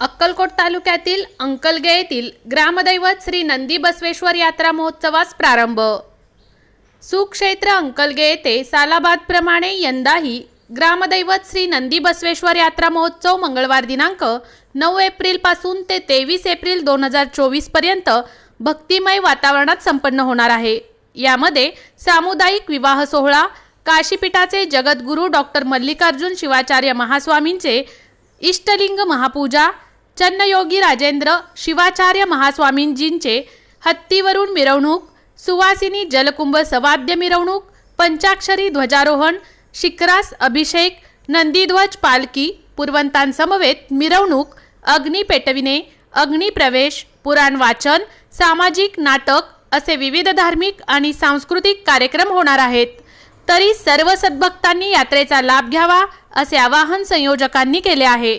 अक्कलकोट तालुक्यातील अंकलगे येथील ग्रामदैवत श्री नंदी बसवेश्वर यात्रा महोत्सवास प्रारंभ. सुक्षेत्र अंकलगे येथे सालाबादप्रमाणे यंदाही ग्रामदैवत श्री नंदी बसवेश्वर यात्रा महोत्सव मंगळवार दिनांक नऊ एप्रिलपासून ते तेवीस एप्रिल दोन हजार चोवीसपर्यंत भक्तिमय वातावरणात संपन्न होणार आहे. यामध्ये सामुदायिक विवाह सोहळा काशीपीठाचे जगद्गुरू डॉक्टर मल्लिकार्जुन शिवाचार्य महास्वामींचे इष्टलिंग महापूजा चन्नयोगी राजेंद्र शिवाचार्य महास्वामींजींचे हत्तीवरून मिरवणूक सुवासिनी जलकुंभ सवाद्य मिरवणूक पंचाक्षरी ध्वजारोहण शिक्रास अभिषेक नंदीध्वज पालखी पुरवंतांसमवेत मिरवणूक अग्नी पेटविणे अग्निप्रवेश पुराण वाचन सामाजिक नाटक असे विविध धार्मिक आणि सांस्कृतिक कार्यक्रम होणार आहेत. तरी सर्व सद्भक्तांनी यात्रेचा लाभ घ्यावा असे आवाहन संयोजकांनी केले आहे.